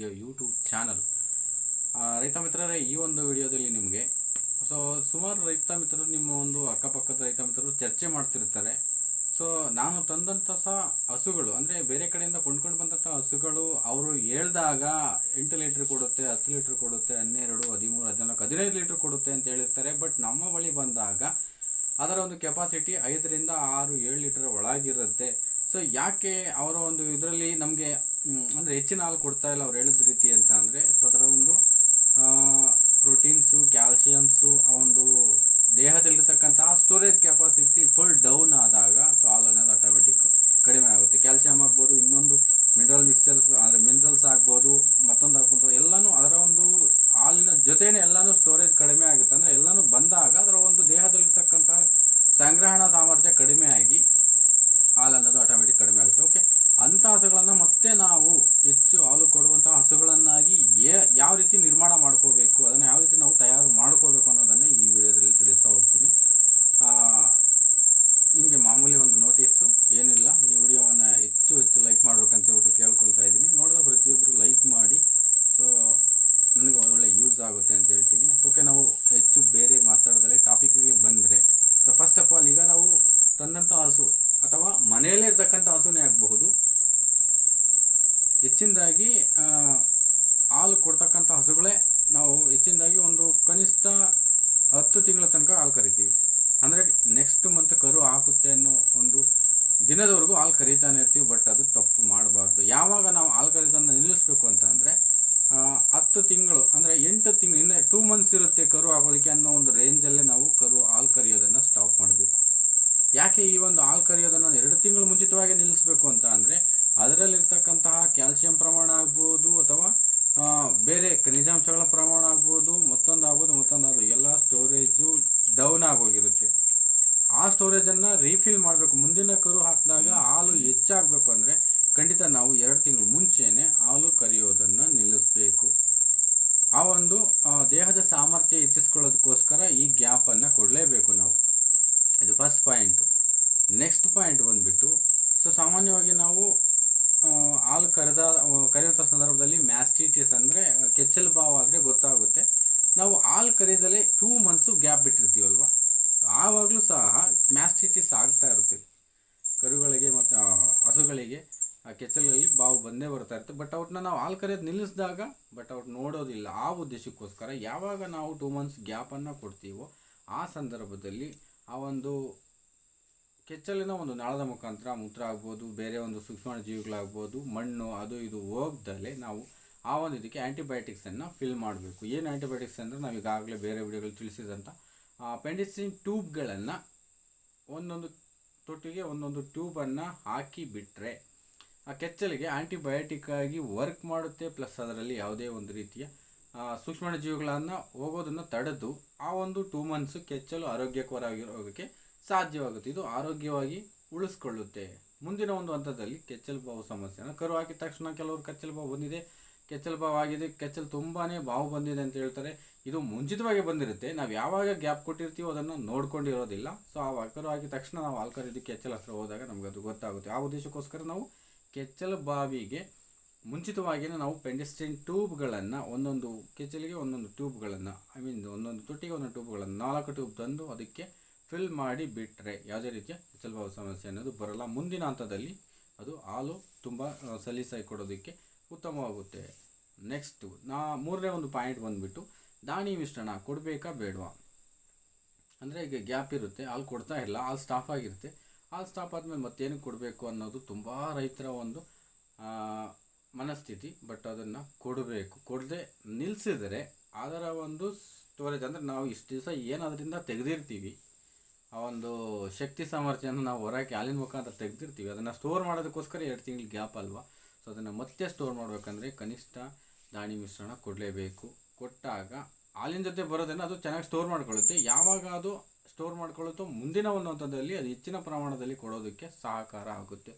Audio YouTube channel. ರೈತ ಮಿತ್ರರೇ, ಈ ಒಂದು ವಿಡಿಯೋದಲ್ಲಿ ನಿಮಗೆ ಸೊ, ಸುಮಾರು ರೈತ ಮಿತ್ರರು, ನಿಮ್ಮ ಒಂದು ಅಕ್ಕಪಕ್ಕದ ರೈತ ಮಿತ್ರರು ಚರ್ಚೆ ಮಾಡ್ತಿರ್ತಾರೆ. ಸೊ, ನಾನು ತಂದಂಥ ಸಹ ಹಸುಗಳು, ಅಂದರೆ ಅವರ ಒಂದು ಇದರಲ್ಲಿ ನಮಗೆ ಅಂದರೆ ಹೆಚ್ಚಿನ ಹಾಲು ಕೊಡ್ತಾ ಇಲ್ಲ ಅವ್ರು ಹೇಳಿದ ರೀತಿ ಅಂತ ಅಂದರೆ, ಸೊ ಅದರ ಒಂದು ಪ್ರೋಟೀನ್ಸು ಕ್ಯಾಲ್ಶಿಯಮ್ಸು ಆ ಒಂದು ದೇಹದಲ್ಲಿರ್ತಕ್ಕಂತಹ ಸ್ಟೋರೇಜ್ ಕೆಪಾಸಿಟಿ ಫುಲ್ ಡೌನ್ ಹಸುಗಳಿಗೆ ಆ ಕೆಚ್ಚಲಲ್ಲಿ ಬಾವು ಬಂದೇ ಬರ್ತಾ ಇರುತ್ತೆ. ಬಟ್ ಅವ್ರನ್ನ ನಾವು ಹಾಲು ಕರೆಯೋದು ನಿಲ್ಲಿಸಿದಾಗ ಬಟ್ ಅವ್ರು ನೋಡೋದಿಲ್ಲ. ಆ ಉದ್ದೇಶಕ್ಕೋಸ್ಕರ ಯಾವಾಗ ನಾವು ಟೂ ಮಂತ್ಸ್ ಗ್ಯಾಪನ್ನು ಕೊಡ್ತೀವೋ, ಆ ಸಂದರ್ಭದಲ್ಲಿ ಆ ಒಂದು ಕೆಚ್ಚಲಿನ ಒಂದು ನಾಳದ ಮುಖಾಂತರ ಮೂತ್ರ ಆಗ್ಬೋದು, ಬೇರೆ ಒಂದು ಸೂಕ್ಷ್ಮ ಜೀವಿಗಳಾಗ್ಬೋದು, ಮಣ್ಣು ಅದು ಇದು ಹೋಗ್ದಲ್ಲೇ ನಾವು ಆ ಒಂದು ಇದಕ್ಕೆ ಆ್ಯಂಟಿಬಯೋಟಿಕ್ಸನ್ನು ಫಿಲ್ ಮಾಡಬೇಕು. ಏನು ಆ್ಯಂಟಿಬಯೋಟಿಕ್ಸ್ ಅಂದರೆ ನಾವು ಈಗಾಗಲೇ ಬೇರೆ ವಿಡಿಯೋಗಳು ತಿಳಿಸಿದಂಥ ಪೆಂಡಿಸಿನ್ ಟ್ಯೂಬ್ಗಳನ್ನು ಒಂದೊಂದು ತೊಟ್ಟಿಗೆ ಒಂದೊಂದು ಟ್ಯೂಬನ್ನು ಹಾಕಿ ಬಿಟ್ಟರೆ ಆ ಕೆಚ್ಚಲಿಗೆ ಆ್ಯಂಟಿಬಯೋಟಿಕ್ ಆಗಿ ವರ್ಕ್ ಮಾಡುತ್ತೆ ಪ್ಲಸ್ ಅದರಲ್ಲಿ ಯಾವುದೇ ಒಂದು ರೀತಿಯ ಸೂಕ್ಷ್ಮಣ ಸೂಕ್ಷ್ಮಾಣುಜೀವಿಗಳನ್ನು ಹೋಗೋದನ್ನು ತಡೆದು ಆ ಒಂದು ಟೂ ಮಂತ್ಸು ಕೆಚ್ಚಲು ಆರೋಗ್ಯಕರವಾಗಿರೋದಕ್ಕೆ ಸಾಧ್ಯವಾಗುತ್ತೆ. ಇದು ಆರೋಗ್ಯವಾಗಿ ಉಳಿಸ್ಕೊಳ್ಳುತ್ತೆ. ಮುಂದಿನ ಒಂದು ಹಂತದಲ್ಲಿ ಕೆಚ್ಚಲು ಬಾವು ಸಮಸ್ಯೆನ ಕರು ಹಾಕಿದ ತಕ್ಷಣ ಕೆಲವರು ಕೆಚ್ಚಲು ಬಾವು ಬಂದಿದೆ. ಕೆಚ್ಚಲು ಬಾವು ಆಗಿದೆ. ಕೆಚ್ಚಲು ತುಂಬಾ ಬಾವು ಬಂದಿದೆ ಅಂತ ಹೇಳ್ತಾರೆ. ಇದು ಮುಂಚಿತವಾಗಿ ಬಂದಿರುತ್ತೆ. ನಾವು ಯಾವಾಗ ಗ್ಯಾಪ್ ಕೊಟ್ಟಿರ್ತೀವೋ ಅದನ್ನು ನೋಡ್ಕೊಂಡಿರೋದಿಲ್ಲ. ಸೊ ಆ ವಕರು ಆಗಿದ ತಕ್ಷಣ ನಾವು ಆಲ್ಕರ್ ಇದು ಕೆಚ್ಚಲ ಹತ್ರ ಹೋದಾಗ ನಮಗೆ ಅದು ಗೊತ್ತಾಗುತ್ತೆ. ಆ ಉದ್ದೇಶಕ್ಕೋಸ್ಕರ ನಾವು ಕೆಚ್ಚಲ ಬಾವಿಗೆ ಮುಂಚಿತವಾಗಿಯೇ ನಾವು ಪೆಂಡಿಸ್ಟಿನ್ ಟ್ಯೂಬ್ಗಳನ್ನು ಒಂದೊಂದು ಕೆಚ್ಚಲಿಗೆ ಒಂದೊಂದು ಟ್ಯೂಬ್ಗಳನ್ನು, ಐ ಮೀನ್ ಒಂದೊಂದು ತೊಟ್ಟಿಗೆ ಒಂದೊಂದು ಟ್ಯೂಬ್ಗಳನ್ನು ನಾಲ್ಕು ಟ್ಯೂಬ್ ತಂದು ಅದಕ್ಕೆ ಫಿಲ್ ಮಾಡಿ ಬಿಟ್ಟರೆ ಯಾವುದೇ ರೀತಿಯ ಬಾವು ಸಮಸ್ಯೆ ಅನ್ನೋದು ಬರಲ್ಲ. ಮುಂದಿನ ಹಂತದಲ್ಲಿ ಅದು ಹಾಲು ತುಂಬ ಸಲೀಸಾಗಿ ಕೊಡೋದಕ್ಕೆ ಉತ್ತಮವಾಗುತ್ತೆ. ನೆಕ್ಸ್ಟು ನಾ ಮೂರನೇ ಒಂದು ಪಾಯಿಂಟ್ ಬಂದುಬಿಟ್ಟು ದಾಣಿ ಮಿಶ್ರಣ ಕೊಡಬೇಕಾ ಬೇಡವಾ? ಅಂದರೆ ಈಗ ಗ್ಯಾಪ್ ಇರುತ್ತೆ, ಹಾಲು ಕೊಡ್ತಾ ಇಲ್ಲ, ಹಾಲು ಸ್ಟಾಪ್ ಆಗಿರುತ್ತೆ. ಹಾಲು ಸ್ಟಾಪ್ ಆದಮೇಲೆ ಮತ್ತೇನು ಕೊಡಬೇಕು ಅನ್ನೋದು ತುಂಬ ರೈತರ ಒಂದು ಮನಸ್ಥಿತಿ. ಬಟ್ ಅದನ್ನು ಕೊಡಬೇಕು. ಕೊಡದೆ ನಿಲ್ಲಿಸಿದರೆ ಅದರ ಒಂದು ಸ್ಟೋರೇಜ್ ಅಂದರೆ ನಾವು ಇಷ್ಟು ದಿವಸ ಏನು ಅದರಿಂದ ತೆಗೆದಿರ್ತೀವಿ, ಆ ಒಂದು ಶಕ್ತಿ ಸಾಮರ್ಥ್ಯನ ನಾವು ಹೊರಕ್ಕೆ ಹಾಲಿನ ಮುಖಾಂತರ ತೆಗೆದಿರ್ತೀವಿ. ಅದನ್ನು ಸ್ಟೋರ್ ಮಾಡೋದಕ್ಕೋಸ್ಕರ ಎರಡು ತಿಂಗಳು ಗ್ಯಾಪ್ ಅಲ್ವಾ? ಸೊ ಅದನ್ನು ಮತ್ತೆ ಸ್ಟೋರ್ ಮಾಡಬೇಕಂದ್ರೆ ಕನಿಷ್ಠ ದಾಣಿ ಮಿಶ್ರಣ ಕೊಡಲೇಬೇಕು. ಕೊಟ್ಟಾಗ ಹಾಲಿನ ಜೊತೆ ಬರೋದನ್ನು ಅದು ಚೆನ್ನಾಗಿ ಸ್ಟೋರ್ ಮಾಡ್ಕೊಳ್ಳುತ್ತೆ. ಯಾವಾಗ ಅದು ಸ್ಟೋರ್ ಮಾಡ್ಕೊಳ್ಳುತ್ತೋ ಮುಂದಿನ ಒಂದು ಹಂತದಲ್ಲಿ ಅದು ಹೆಚ್ಚಿನ ಪ್ರಮಾಣದಲ್ಲಿ ಕೊಡೋದಕ್ಕೆ ಸಹಕಾರ ಆಗುತ್ತೆ.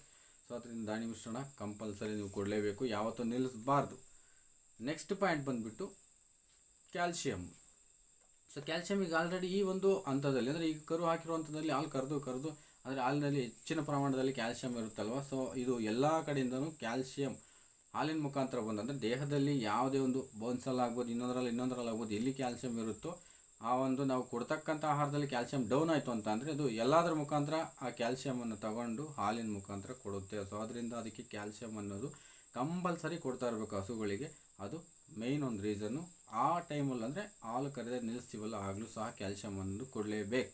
ಸೊ ಅದರಿಂದ ದಾಣಿ ಮಿಶ್ರಣ ಕಂಪಲ್ಸರಿ ನೀವು ಕೊಡಲೇಬೇಕು. ಯಾವತ್ತೂ ನಿಲ್ಲಿಸಬಾರ್ದು. ನೆಕ್ಸ್ಟ್ ಪಾಯಿಂಟ್ ಬಂದುಬಿಟ್ಟು ಕ್ಯಾಲ್ಶಿಯಮ್ ಸೊ ಕ್ಯಾಲ್ಸಿಯಂ ಈಗ ಆಲ್ರೆಡಿ ಈ ಒಂದು ಹಂತದಲ್ಲಿ, ಅಂದರೆ ಈಗ ಕರು ಹಾಕಿರೋ ಹಂತದಲ್ಲಿ ಹಾಲು ಕರೆದು ಕರೆದು ಅಂದರೆ ಹಾಲಿನಲ್ಲಿ ಹೆಚ್ಚಿನ ಪ್ರಮಾಣದಲ್ಲಿ ಕ್ಯಾಲ್ಸಿಯಂ ಇರುತ್ತಲ್ವ? ಸೊ ಇದು ಎಲ್ಲ ಕಡೆಯಿಂದನೂ ಕ್ಯಾಲ್ಸಿಯಂ ಹಾಲಿನ ಮುಖಾಂತರ ಬಂದಂದರೆ ದೇಹದಲ್ಲಿ ಯಾವುದೇ ಒಂದು ಬೋನ್ಸಲ್ಲಿ ಆಗ್ಬೋದು, ಇನ್ನೊಂದರಲ್ಲಿ ಇನ್ನೊಂದರಲ್ಲಿ ಆಗ್ಬೋದು, ಎಲ್ಲಿ ಕ್ಯಾಲ್ಸಿಯಂ ಇರುತ್ತೋ ಆ ಒಂದು ನಾವು ಕೊಡ್ತಕ್ಕಂಥ ಆಹಾರದಲ್ಲಿ ಕ್ಯಾಲ್ಸಿಯಂ ಡೌನ್ ಆಯಿತು ಅಂತ ಅಂದರೆ ಅದು ಎಲ್ಲದರ ಮುಖಾಂತರ ಆ ಕ್ಯಾಲ್ಸಿಯಮನ್ನು ತಗೊಂಡು ಹಾಲಿನ ಮುಖಾಂತರ ಕೊಡುತ್ತೆ. ಸೊ ಅದರಿಂದ ಅದಕ್ಕೆ ಕ್ಯಾಲ್ಸಿಯಂ ಅನ್ನೋದು ಕಂಪಲ್ಸರಿ ಕೊಡ್ತಾ ಇರಬೇಕು ಹಸುಗಳಿಗೆ. ಅದು ಮೇಯ್ನ್ ಒಂದು ರೀಸನ್ನು ಆ ಟೈಮಲ್ಲಿ ಅಂದರೆ ಹಾಲು ಕರೆದ ನಿಲ್ಲಿಸ್ತೀವಲ್ಲ, ಆಗಲೂ ಸಹ ಕ್ಯಾಲ್ಸಿಯಂ ಅನ್ನೋದು ಕೊಡಲೇಬೇಕು.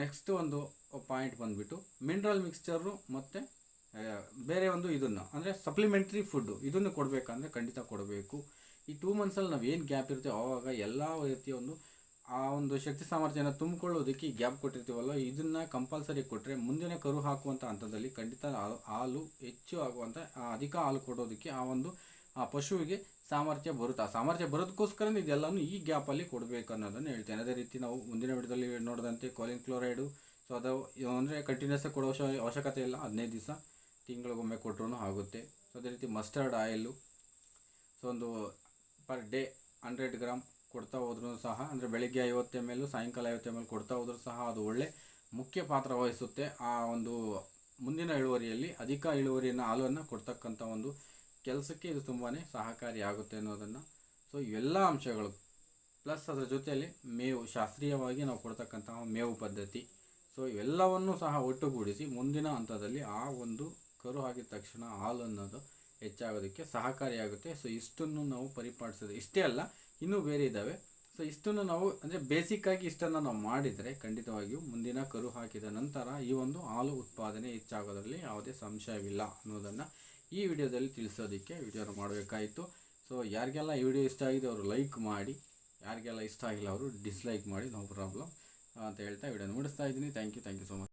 ನೆಕ್ಸ್ಟ್ ಒಂದು ಪಾಯಿಂಟ್ ಬಂದುಬಿಟ್ಟು ಮಿನರಲ್ ಮಿಕ್ಸ್ಚರು ಮತ್ತು ಬೇರೆ ಒಂದು ಇದನ್ನು, ಅಂದರೆ ಸಪ್ಲಿಮೆಂಟ್ರಿ ಫುಡ್ಡು ಇದನ್ನು ಕೊಡಬೇಕಂದ್ರೆ ಖಂಡಿತ ಕೊಡಬೇಕು. ಈ ಟೂ ಮಂತ್ಸಲ್ಲಿ ನಾವು ಏನು ಗ್ಯಾಪ್ ಇರುತ್ತೆ ಆವಾಗ ಎಲ್ಲ ರೀತಿಯ ಒಂದು, ಆ ಒಂದು ಶಕ್ತಿ ಸಾಮರ್ಥ್ಯನ ತುಂಬಿಕೊಳ್ಳೋದಕ್ಕೆ ಗ್ಯಾಪ್ ಕೊಟ್ಟಿರ್ತೀವಲ್ಲ, ಇದನ್ನು ಕಂಪಲ್ಸರಿ ಕೊಟ್ಟರೆ ಮುಂದಿನ ಕರು ಹಾಕುವಂಥ ಹಂತದಲ್ಲಿ ಖಂಡಿತ ಹಾಲು ಹೆಚ್ಚು ಆಗುವಂಥ ಅಧಿಕ ಹಾಲು ಕೊಡೋದಕ್ಕೆ ಆ ಒಂದು, ಆ ಪಶುವಿಗೆ ಸಾಮರ್ಥ್ಯ ಬರುತ್ತೆ. ಆ ಸಾಮರ್ಥ್ಯ ಬರೋದಕ್ಕೋಸ್ಕರ ಇದೆಲ್ಲನೂ ಈ ಗ್ಯಾಪಲ್ಲಿ ಕೊಡಬೇಕು ಅನ್ನೋದನ್ನು ಹೇಳ್ತೇನೆ. ಅದೇ ರೀತಿ ನಾವು ಮುಂದಿನ ವಿಡಿಯೋದಲ್ಲಿ ನೋಡಿದಂತೆ ಕೋಲಿನ್ ಕ್ಲೋರೈಡು ಸೊ ಅದು ಅಂದರೆ ಕಂಟಿನ್ಯೂಸ್ ಕೊಡೋ ಅವಶ್ಯ, ಅವಶ್ಯಕತೆ ಇಲ್ಲ, ಹದಿನೈದು ದಿವಸ. ತಿಂಗಳಿಗೊಮ್ಮೆ ಕೊಟ್ರೂ ಆಗುತ್ತೆ. ಸೊ ಅದೇ ರೀತಿ ಮಸ್ಟರ್ಡ್ ಆಯಿಲು ಸೊ ಒಂದು ಪರ್ ಡೇ ಹಂಡ್ರೆಡ್ ಗ್ರಾಮ್ ಕೊಡ್ತಾ ಹೋದ್ರೂ ಸಹ, ಅಂದರೆ ಬೆಳಿಗ್ಗೆ ಐವತ್ತು ಎಂ ಎಲ್ ಸಾಯಂಕಾಲ ಐವತ್ತು ಎಂ ಎಲ್ ಕೊಡ್ತಾ ಹೋದ್ರೂ ಸಹ ಅದು ಒಳ್ಳೆ ಮುಖ್ಯ ಪಾತ್ರ ವಹಿಸುತ್ತೆ. ಆ ಒಂದು ಮುಂದಿನ ಇಳುವರಿಯಲ್ಲಿ ಅಧಿಕ ಇಳುವರಿಯನ್ನು, ಹಾಲನ್ನು ಕೊಡ್ತಕ್ಕಂಥ ಒಂದು ಕೆಲಸಕ್ಕೆ ಇದು ತುಂಬಾ ಸಹಕಾರಿಯಾಗುತ್ತೆ ಅನ್ನೋದನ್ನು. ಸೊ ಇವೆಲ್ಲ ಅಂಶಗಳು ಪ್ಲಸ್ ಅದರ ಜೊತೆಯಲ್ಲಿ ಮೇವು, ಶಾಸ್ತ್ರೀಯವಾಗಿ ನಾವು ಕೊಡ್ತಕ್ಕಂತಹ ಮೇವು ಪದ್ಧತಿ. ಸೊ ಇವೆಲ್ಲವನ್ನು ಸಹ ಒಟ್ಟುಗೂಡಿಸಿ ಮುಂದಿನ ಹಂತದಲ್ಲಿ ಆ ಒಂದು ಕರು ಹಾಕಿದ ತಕ್ಷಣ ಹಾಲು ಅನ್ನೋದು ಹೆಚ್ಚಾಗೋದಕ್ಕೆ ಸಹಕಾರಿಯಾಗುತ್ತೆ. ಸೊ ಇಷ್ಟನ್ನು ನಾವು ಪರಿಪಾಲಿಸೋದು. ಇಷ್ಟೇ ಅಲ್ಲ, ಇನ್ನೂ ಬೇರೆ ಇದ್ದಾವೆ ಸೊ ಇಷ್ಟನ್ನು ನಾವು, ಅಂದರೆ ಬೇಸಿಕ್ಕಾಗಿ ಇಷ್ಟನ್ನು ನಾವು ಮಾಡಿದರೆ ಖಂಡಿತವಾಗಿಯೂ ಮುಂದಿನ ಕರು ಹಾಕಿದ ನಂತರ ಈ ಒಂದು ಹಾಲು ಉತ್ಪಾದನೆ ಹೆಚ್ಚಾಗೋದ್ರಲ್ಲಿ ಯಾವುದೇ ಸಂಶಯವಿಲ್ಲ ಅನ್ನೋದನ್ನು ಈ ವಿಡಿಯೋದಲ್ಲಿ ತಿಳಿಸೋದಕ್ಕೆ ವಿಡಿಯೋ ಮಾಡಬೇಕಾಯಿತು. ಸೊ ಯಾರಿಗೆಲ್ಲ ಈ ವಿಡಿಯೋ ಇಷ್ಟ ಆಗಿದೆ ಅವರು ಲೈಕ್ ಮಾಡಿ, ಯಾರಿಗೆಲ್ಲ ಇಷ್ಟ ಆಗಿಲ್ಲ ಅವರು ಡಿಸ್ಲೈಕ್ ಮಾಡಿ ನೋ ಪ್ರಾಬ್ಲಮ್ ಅಂತ ಹೇಳ್ತಾ ವಿಡಿಯೋ ಮುಗಿಸ್ತಾ ಇದ್ದೀನಿ. Thank you thank you so much